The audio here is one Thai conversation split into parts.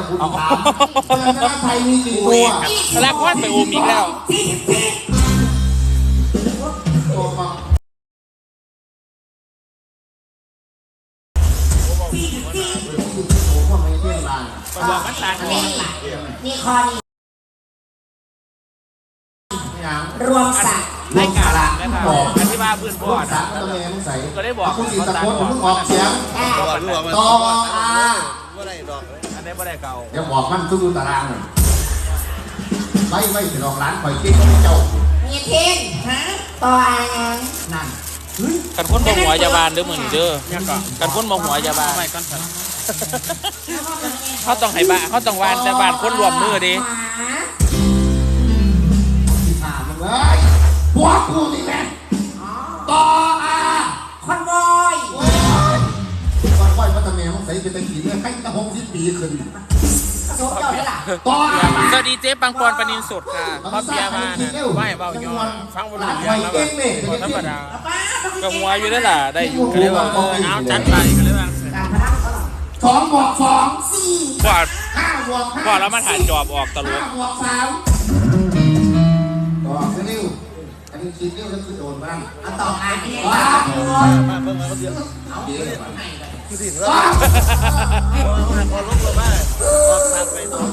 กับคุณถามเมืองชนะไทยมีกี่ตัวแล้วก็ไปโอมอีกแล้วสี่สิบสี่ตัวมาสี่สิบสี่โอ้โหไม่เที่ยงลานบอกมันต่างกันนี่นี่คอนี้อย่างรวมสัตว์รายการนะครับอธิบายพื้นพพ่วอกสานะมตัวแม่ต้องใส่ก็ได้บอกคุณสีตะโกนคุณออกเสียงอ่าต่ออา อันนี้ไม่ได้เก่าเดี๋ยวบอกมันทุกตารางเลยไว้ไว้ถึงออกร้านคอยกินก็ไม่เจ้ามีเทนฮะต่ออายังนั่นกันคนบ่หัวยาบาลเด้อมือนี้เด้อกันคนบ่หัวยาบาลเขาต้องให้บ้านเขาต้องวานแต่บ้านคนรวมมือดิหมาที่ถามมันเลยพวกกูนี่แม่ต่ออาคอนวอยโอ้ย ค่อยๆพัฒนาต้องใส่เป็นตะกี้เนี่ยให้ตะหงสิบปีขึ้นโซเจ้าได้ล่ะต่ออาสวัสดีเจ๊ปังปอนปนินสดค่ะพ่อเบียร์มานะไม่เบาย้อนฟังบนหลุมยังแล้วแบบธรรมดาป้าต้องก็หัวอยู่ได้ล่ะ ได้อยู่ก็เลยว่าเออเอาจัดไปก็เลยว่าการพนันเขาหรอสองบวกสองสี่กว่าห้าบวกห้าก่อนแล้วมาถ่ายจอบออกตลห้ากบวกสามต่อคือนิ้วอันนี้คิดนิ้วก็คือโดนบ้างเอาต่ออาเนี่ยว้าตามวตัวว้าว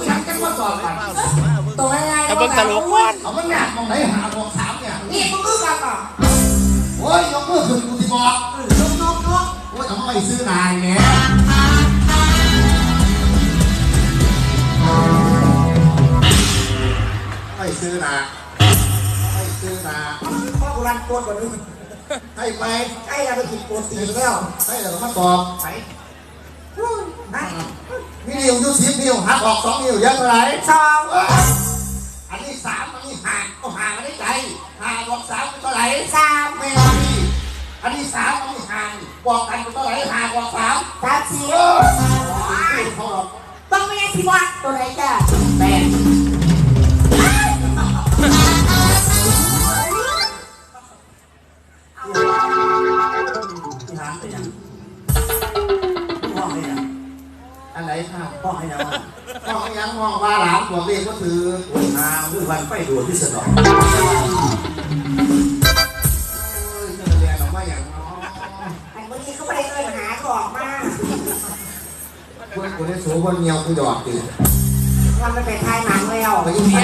ฉันกันว่าสอบกันตัวอะไรถ้าเบิ่งตลกก่อนเอามันหนักมองไหนหาบวกสามเนี่ยนี่มึงรู้กันก่อนโอ้ยยกมือขึ้นกูที่บอกลุกลุกลุกโอ้ยเอาไปซื้อนายเนี่ยไปซื้อนาไปซื้อนาพ่อกูรันปวดกว่านี้ ให้ไปใกล้เราไปกินโปรตีนแล้วให้เรามาตอบไปนั่นมีนิ้วยูสิบนิ้วหักออกสองนิ้วเยอะเท่าไหร่สองอันนี้สามอันนี้ห่างก็ห่างมาได้ไกลห่างบอกสามเป็นเท่าไหร่สามไม่เอาดิอันนี้สามอันนี้ห่างบอกกันเป็นเท่าไหร่ห่างบอกสามสามสี่เออเขาหรอกต้องไม่ยังสิวะตัวไหนจ้ะแปด มาอย่างน้อยอันเมื่อกี้เขาไม่ได้เอินหาก็ออกมากูกูได้สูงคนเงียวกูหยอกตีวันไปเป็นทายหนังแล้วไปยิ่งไป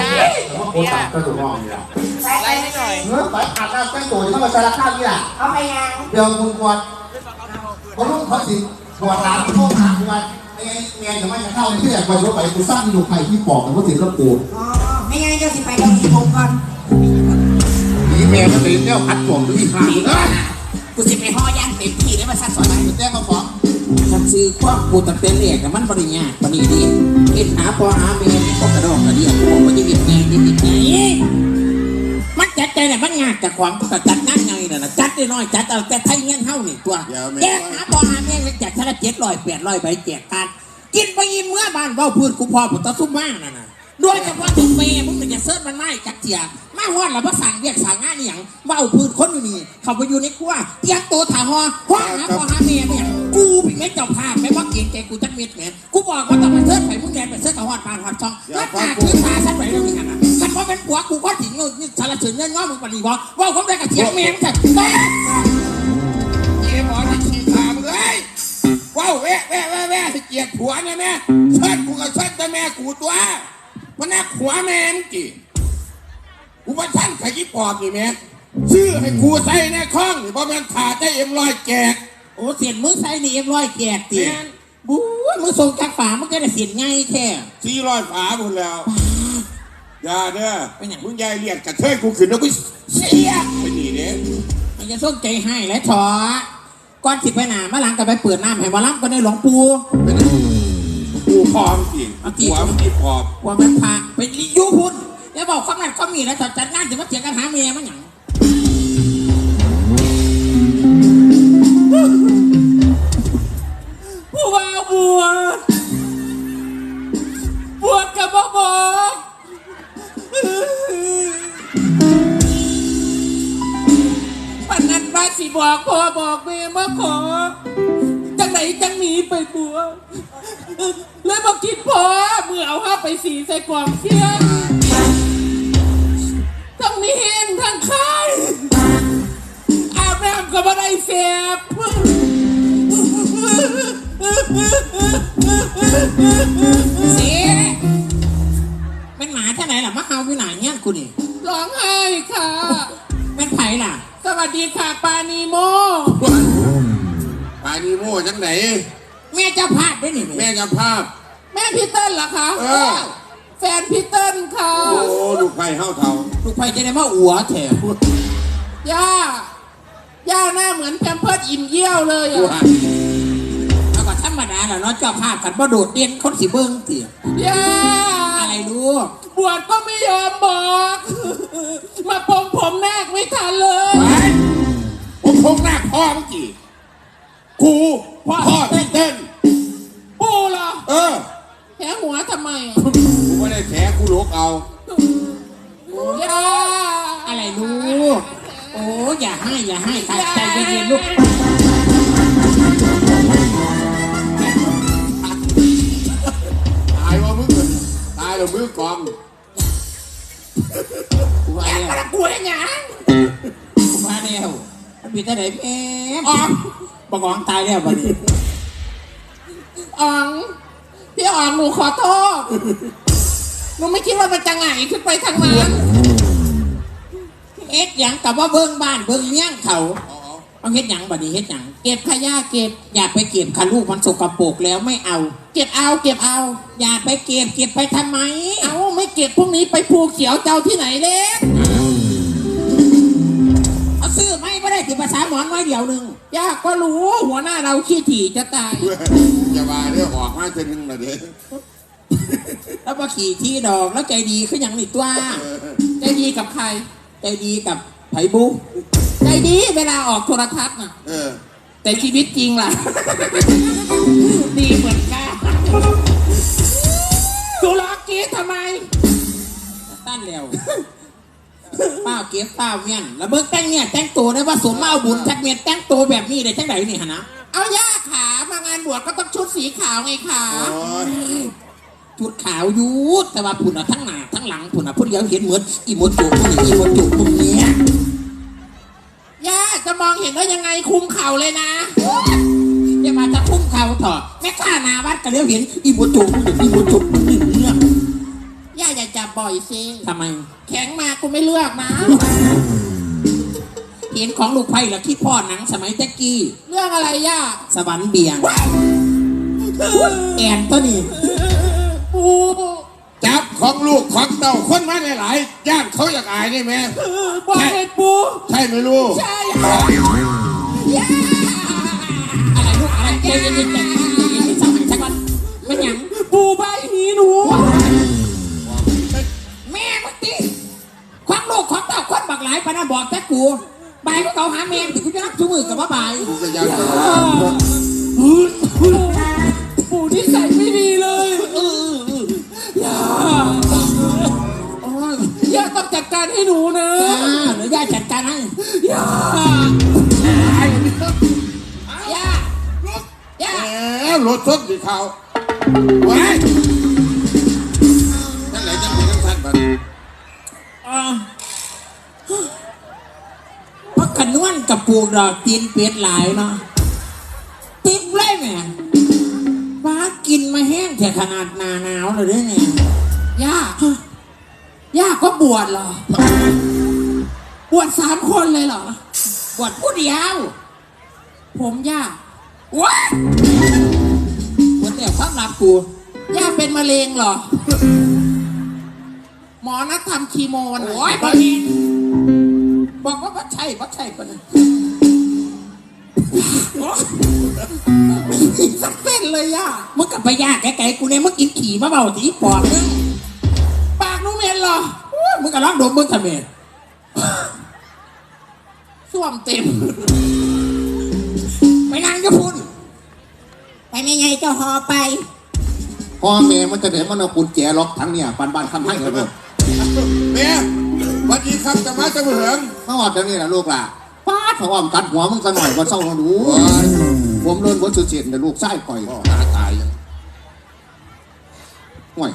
แต่ว่าโคตรตัดก็ถูกมองเนี่ยไปไปไล่ให้หน่อยเมื่อไปอาบน้ำแต่งตัวที่เขามาสารข้าวนี่แหละเอาไปยังเดี๋ยวคุณควรเขาลูกเขาสิปวดหลานเขาหาคุณว่าไอ้เมียจะไม่จะเข้าที่อยากไปรถไปกูสร้างดูใครที่ปอกแต่ว่าสิก็กูอ๋อไม่งั้นจะสิไปเดี๋ยวนี้ผมก่อนนี่เมียมันเป็นเนี่ยพัดผมที่ข้างเอ้ย กูสิไปห่อย่างเต็มที่ได้มาสักสอนไปแจ้งมาฟ้องฉันซื้อความกูตั้งแต่เรียกกับมันบริญญาปานนี้ดิเอ็ดหาพอหาเมย์นี่ก็กระดองกระเดียกกูบอกว่าจะเก็บไงจะเก็บไงมันจัดใจเนี่ยมันงานจากความกูก็จัดงานไงน่ะนะจัดได้น้อยจัดเอาแต่ไทยเงี้ยเท่านี่ตัวแจกหาพอหาเมย์แจกชนะเจ็ดร้อยแปดร้อยใบแจกกันกินไปยินเมื่อบ้านเว่าพื้นกูพอผมตะซุ่มมากน่ะนะโดยเฉพาะถึงเมย์มึงจะเสิร์ชมันไม่จักเจีย มาฮอดแล้วมาสั่งเรียกสั่งานนี่หยังเว่าพื้นคนอยู่นี่ เขาไปอยู่ในครัวเตรียมตัวถาหอห้องหาพอหาเมียเนี่ยกูเป็นไม่เจ้าภาพไม่ว่าเก่งใจกูจักเม็ดแหมกูบอกว่าต้องไปเสิร์ชไปมึงแดนไปเสิร์ชกับฮอดปานฮอดช่องแล้วตาคือตาฉันไปเรื่องนี้นะฉันพอเป็นผัวกูก็ถึงเงินสารเสริญเงินง้อมึงปฏิวัติว่าผมได้กระเทียมเมียมึงจะแม่เยี่ยมอนี่ขี้ตามึงเลยว้าวแวะแวะแวะสิเกียดผัวเนี่ยแม่เชิดกูกับเชิดแต่แม่กูตัวมันน่าผัวแม่มึงกี่ กูว่าท่านขยิบปอบนี่แม่ชื่อให้กูใส่ในคล้องนี่เพราะมันขาดได้เอ็มลอยแจกโอ้เสียนมึงใส่นี่เอ็มร้อยแจกตีแม่นบู๊ยมึงส่งจากฝามึงก็ได้เสียนง่ายแค่สี่ร้อยฝาหมดแล้วอย่าเด้อเป็นหยังมึงยายเรียกกระเทยกูขึ้นแล้วกูเสียไปนี่เด้มันจะส่งใจให้และถอก่อนสิไปหนามาหลังก็ไปเปิดน้ำให้วาล้ำก็ได้หลวงปู่กูพร้อมจริงผัวมันกี่พร้อมว่ามันพาไปยุพุ่น แล้วบอกความนั้นก็มีแล้วตอนจัดงานจะมาเถียงกันหาเมียมันหยังผู้ว่าบัวบัวกับบ่บอกปันนั้นว่าสิบอกพ่อบอกแม่มาขอจังไหนจังหนีไปบัวเลยบอกกินพอมมือเอาห้าไปสีใส่กล่องเชียน ทั้งไข่อาบน้ำก็บ่ได้เสียบเสียเป็นหมาที่ไหนล่ะมะเฮาอยู่ไหนเนี่ยกูนี่ร้องไห้ค่ะ เป็นไผ่ล่ะ สวัสดีค่ะปานีโม ปานีโม่จังไหน แม่เจะพลาดด้วยนี่แม่จะภาพ แม่พี่เติ้ลเหรอคะ เออ แฟนพี่เติ้ลค่ะ โอ้ลูกไผ่เฮาเท่าลูกไผ่จะได้มาอัวแถวย่า ย่าหน้าเหมือนแพมเพิร์ดอิ่มเยี่ยวเลยอะเอาก็ธรรมดาแหละเนาะเจ้าภาพกันบ่โดดเด่นคนสิเบิ้งติย่า อะไรลูกบวชก็ไม่ยอมบอก มาปองผมนาคไม่ทันเลยไปผมพงหน้าพ่อเมื่อกี้กูพ่อพี่เต้นปูเหรอ เออแหหัวทำไมอะกู ไม่ได้แฉกูลกเอาย่าอะไรลูก โอ้อย่าให้อย่าให้ใจใจเย็นๆลูกตายว่ามึงตายแล้วมือกองกูว่าแล้วกระกลัวหยังกูว่าแล้วมันมีแต่ไหนแม่อ๋อบอกของตายแล้วบัดนี้อ๋องพี่อ๋องหนูขอโทษ หนูไม่คิดว่ามันจะหงายขึ้นไปทางนั้นเอ็ดหยังกับว่าเบิ้งบ้านเบิ้งเมี่ยงเขาเอาเฮ็ดหยังบัดนี้เฮ็ดหยังเก็บขยะเก็บอย่าไปเก็บค่ะลูกมันสกปรกแล้วไม่เอา เก็บเอาเก็บเอา อย่าไปเก็บเก็บไปทำไม เอาไม่เก็บพวกนี้ไปภูเขียวเจ้าที่ไหนเล็กเอาซื้อไม่ก็ได้ติภาษาหมอนไว้เดี๋ยวหนึงยากก็รู้หัวหน้าเราขี้ถี่จะตาย อย่ามาเรื่องออกมาจะนึงนะเด้ แล้วมาขี่ที่ดอกแล้วใจดีขึ้นอย่างนี้ตัวใจดีกับใคร ใจดีกับไผ่บุใจดีเวลาออกโทรทัศน์น่ะเออ แต่ชีวิตจริงล่ะ ดีเหมือนกันตุลอกรีดทำไมตั้นแล้วเป้าเก็บเป้าเมี่ยนแล้วเบิ้งแต่งเนี่ยแต่งตัวได้ว่าสมมาเอาบุญจักเมียนแต่งตัวแบบนี้ได้จังไหนนี่ฮะนะเอาย่าขามางานบวชก็ต้องชุดสีขาวไงขา โอ้ย ชุดขาวอยูดแต่ว่าผุนอะทั้งหน้าทั้งหลังผุนอะพุ่นเดียวเห็นเหมือนอีโมจุพวกนี้อีโมจุพวกเนี้ยย่าจะมองเห็นได้ยังไงคุมเข่าเลยนะอย่ามาจะคุ้มเขาเถอะแม่ข้าหนาวัดก็เลี้ยวเห็นอีโมจุพวกนี้อีโมจุพวกนี้เนี่ยย่าอย่าจับบ่อยสิทำไม แข็งมากูไม่เลือกนะเห็นของลูกไผ่แล้วคิดพ่อหนังสมัยแจ๊กกี้ เรื่องอะไรย่า สวรรค์เบียงแอนตัวนี้ปู จับของลูกของเต่าคนมาหลายๆย่านเขาอยากอายได้ไหมบอกเป็นปูใช่ไหมลูกใช่ค่ะย่าอะไรลูกอะไรใจเย็นๆใจเย็นๆสักวันสักวันเป็นหยังปูใบหนีหนูแม่มึงตีความลูกของเต่าคนบักหลายปะนะบอกแต่กูบายก็เขาหาแม่ถึงกูจะรับชูมือกับว่าบาย ต้องจัดการให้หนูนะอ่าเดี๋ยวย่าจัดการให้ย่าย่าย่าแหมรถชนสีขาวไว้นั่นไหนจะเป็นทั้งท่านบัดอ่าพักขนวนกับปลูกดอกตีนเป็ดหลายเนาะติ๊บเลยแม่ฟ้ากินมาแห้งแต่ขนาดหนาหนาวเลยเนี่ยย่า ย่าก็บวชเหรอ บวชสามคนเลยเหรอ บวชผู้เดียว ผมย่าว้าบวชแต่ความลับกูย่าเป็นมะเร็งเหรอ หมอนัดทำคีโมวันไหนโอ้ยบอเห็นบอกว่าบ่ใช่บ่ใช่ปะนะไม่มีสักเส้นเลยย่ามึงกลับไปยากไกลๆกูเนี่ยมึงกินขี่มาเบาตีปอบมึงปากหนู เหม็นเหรอมึงก็ร้องโดมมึงทำไมส้วมเต็ม ไปนั่งก็พูนไปไม่ไงเจ้าหอไป พ่อแม่มันจะเดี๋ยวมันเอากุญแจล็อกทั้งเนี่ยปันบ้านคำให้เลยแม่สวัสดีครับจะมาจะเหืองเมื่อวานเดี๋ยวนี้แหละลูกล่ะป้าดเขาว่ามันกัดหัวมึงซะหน่อยวันเศร้าเราดูโอ้ยผมเลื่อนวัดสุดเสียนแต่ลูกไส้ก่อย พ่อหาตายยัง ห่วย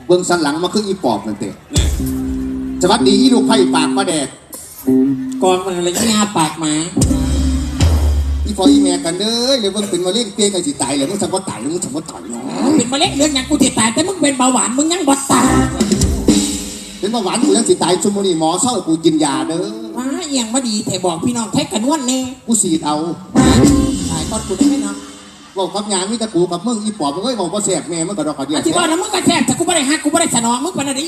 เบิ่งสันหลังมาคืออีปอบนั่นเตะสวัสดีอีลูกไผ่ปากมาแดกกองมันอะไรงาปากหมาอีฟออีแม่กันเด้อเลยเบิ่งเป็นมะเร็งเปี้ยกันสิตายเลยมึงสังว่าตายแล้วมึงสังว่าตายเนาะมึงเป็นมะเร็งเรื่องอย่างกูติดตายแต่มึงเป็นเบาหวานมึงยังบดตายเป็นเบาหวานกูยังสิตายชุมนี่หมอเศร้าให้กูกินยาเด้อว้าเอียงมาดีแต่บอกพี่น้องแท็กกันวันแน่กูสีดเอาว้าตายตอนกูได้ไหมเนาะ บอกกับยามีแตะกูกับมึงอีปอบมึงก็บอกว่าแสบแม่มึงก็ดอกกระเดียอธิบายนะมึงก็แทบแต่กูไม่ได้หักกูไม่ได้สนองมึงเป็นอะไร